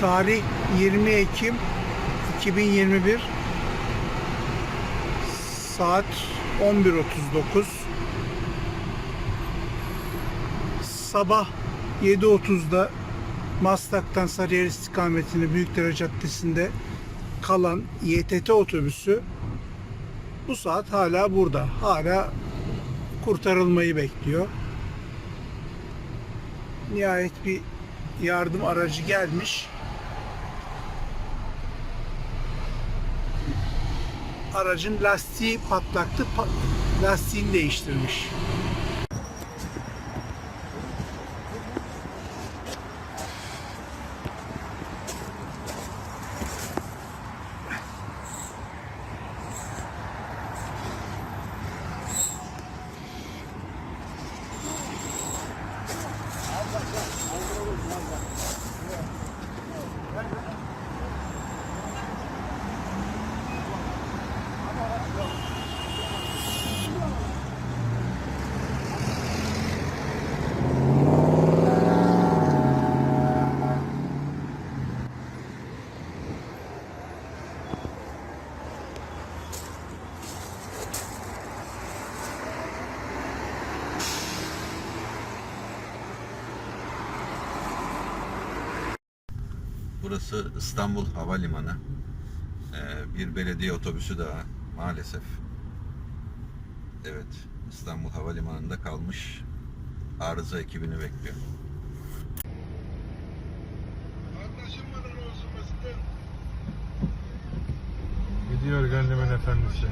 Tarih 20 Ekim 2021 Saat 11.39 Sabah 7.30'da Maslak'tan Sarıyer istikametine Büyükdere Caddesi'nde kalan YTT otobüsü bu saat hala burada. Hala kurtarılmayı bekliyor. Nihayet bir yardım aracı gelmiş. Aracın lastiği patlaktı. pa- lastiğini değiştirmiş. Burası İstanbul Havalimanı. Ee, bir belediye otobüsü daha maalesef. Evet, İstanbul Havalimanı'nda kalmış. Arıza ekibini bekliyor. Gidiyor gönlümün efendisi.